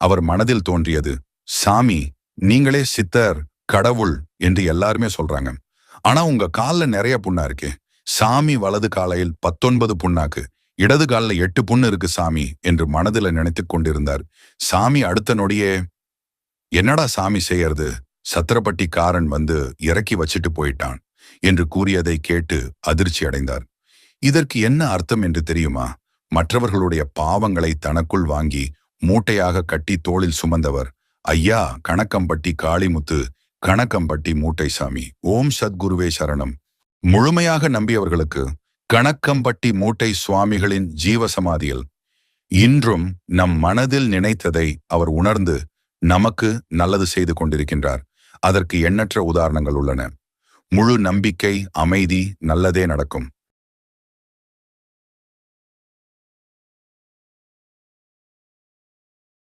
அவர் மனதில் தோன்றியது சாமி நீங்களே சித்தர் கடவுள் என்று எல்லாருமே சொல்றாங்க. ஆனா உங்க கால்ல நிறைய புண்ணா இருக்கே. சாமி வலது காலையில் பத்தொன்பது புண்ணாக்கு இடது காலில் எட்டு புண்ணு இருக்கு சாமி என்று மனதில் நினைத்துக் கொண்டிருந்தார். சாமி அடுத்த நொடியே என்னடா சாமி செய்யறது? சத்திரப்பட்டிக்காரன் வந்து இறக்கி வச்சுட்டு போயிட்டான் என்று கூறியதை கேட்டு அதிர்ச்சி அடைந்தார். இதற்கு என்ன அர்த்தம் என்று தெரியுமா? மற்றவர்களுடைய பாவங்களை தனக்குள் வாங்கி மூட்டையாக கட்டி தோளில் சுமந்தவர். ஐயா கணக்கம்பட்டி காளிமுத்து கணக்கம்பட்டி மூட்டை சாமி ஓம் சத்குருவே சரணம். முழுமையாக நம்பியவர்களுக்கு கணக்கம்பட்டி மூட்டை சுவாமிகளின் ஜீவசமாதியில் இன்றும் நம் மனதில் நினைத்ததை அவர் உணர்ந்து நமக்கு நல்லது செய்து கொண்டிருக்கின்றார். அதற்கு எண்ணற்ற உதாரணங்கள் உள்ளன. முழு நம்பிக்கை அமைதி நல்லதே நடக்கும்.